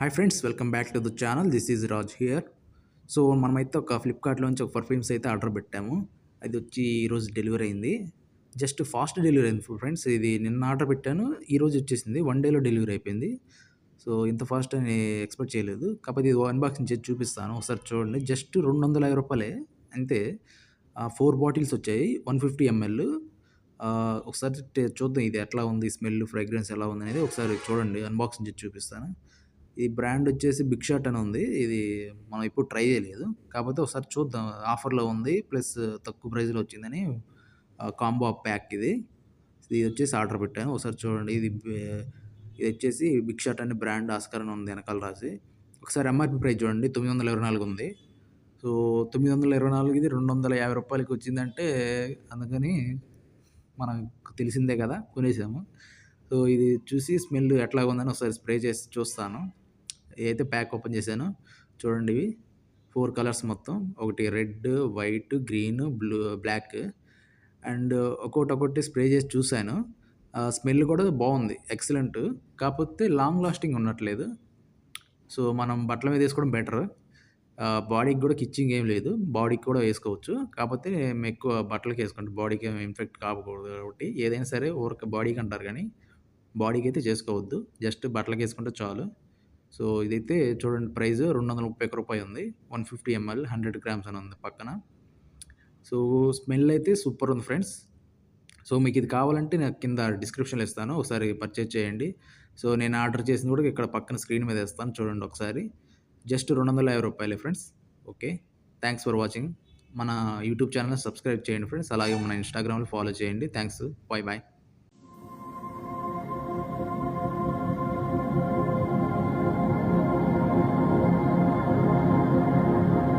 Hi friends welcome back to the channel this is Raj here so మనమైతే ఒక ఫ్లిప్కార్ట్లోంచి ఒక perfumes అయితే order పెట్టాము. అది వచ్చి ఈరోజు డెలివరీ అయింది. జస్ట్ ఫాస్ట్ డెలివరీ అయింది ఫ్రెండ్స్ ఇది నిన్న ఆర్డర్ పెట్టాను. ఈరోజు వచ్చేసింది. వన్ డేలో డెలివరీ అయిపోయింది. సో ఇంత ఫాస్ట్ అని ఎక్స్పెక్ట్ చేయలేదు. కాకపోతే ఇది అన్బాక్సింగ్ చేసి చూపిస్తాను. ఒకసారి చూడండి. జస్ట్ రెండు వందల యాభై రూపాయలే. అంతే. ఫోర్ బాటిల్స్ వచ్చాయి. వన్ ఫిఫ్టీ ఎంఎల్ ఒకసారి చూద్దాం ఇది ఎట్లా ఉంది స్మెల్ ఫ్రేగ్రెన్స్ ఎలా ఉంది అనేది ఒకసారి చూడండి. అన్బాక్సింగ్ చేసి చూపిస్తాను. ఈ బ్రాండ్ వచ్చేసి బిగ్ షాట్ అని ఉంది. ఇది మనం ఇప్పుడు ట్రై చేయలేదు. కాకపోతే ఒకసారి చూద్దాం. ఆఫర్లో ఉంది. ప్లస్ తక్కువ ప్రైస్లో వచ్చిందని కాంబో ప్యాక్ ఇది. ఇది వచ్చేసి ఆర్డర్ పెట్టాను. ఒకసారి చూడండి. ఇది ఇది వచ్చేసి బిగ్ షాట్ అనే బ్రాండ్ ఆస్కర్ అని ఉంది వెనకాల రాసి. ఒకసారి ఎంఆర్పి ప్రైస్ చూడండి. తొమ్మిది వందల ఇరవై నాలుగు ఉంది. సో తొమ్మిది వందల ఇరవై నాలుగు ఇది రెండు వందల యాభై రూపాయలకి వచ్చిందంటే అందుకని మనకు తెలిసిందే కదా. కొనేసాము. సో ఇది చూసి స్మెల్ ఎట్లా ఉందని ఒకసారి స్ప్రే చేసి చూస్తాను. ఏదైతే ప్యాక్ ఓపెన్ చేశానో చూడండి ఇవి. ఫోర్ కలర్స్ మొత్తం. ఒకటి red white green blue black. And ఒక్కొక్కటి ఒక్కొక్కటి స్ప్రే చేసి చూశాను. స్మెల్ కూడా బాగుంది. ఎక్సలెంట్. కాకపోతే లాంగ్ లాస్టింగ్ ఉండట్లేదు సో మనం బట్టల మీద వేసుకోవడం బెటర్. బాడీకి కూడా కిచ్చింగ్ ఏం లేదు. బాడీకి కూడా వేసుకోవచ్చు. కాకపోతే మేము ఎక్కువ బట్టలకి వేసుకుంటాం. బాడీకి ఇన్ఫెక్ట్ కాకూడదు కాబట్టి ఏదైనా సరే ఊరక బాడీకి అంటారు కానీ బాడీకి అయితే చేసుకోవద్దు. జస్ట్ బట్టలకి వేసుకుంటే చాలు. సో ఇదైతే చూడండి ప్రైస్ రెండు వందల ముప్పై ఒక్క రూపాయి ఉంది. One fifty ML hundred grams అని ఉంది పక్కన. సో స్మెల్ అయితే సూపర్ ఉంది ఫ్రెండ్స్. సో మీకు ఇది కావాలంటే నాకు కింద డిస్క్రిప్షన్లో ఇస్తాను. ఒకసారి పర్చేజ్ చేయండి. సో నేను ఆర్డర్ చేసింది కూడా ఇక్కడ పక్కన స్క్రీన్ మీద ఇస్తాను చూడండి ఒకసారి. జస్ట్ రెండు వందల యాభై రూపాయలే friends. Okay. Thanks for watching. మన యూట్యూబ్ ఛానల్ సబ్స్క్రైబ్ చేయండి ఫ్రెండ్స్. అలాగే మన ఇన్స్టాగ్రామ్లో ఫాలో చేయండి. థ్యాంక్స్. Bye bye.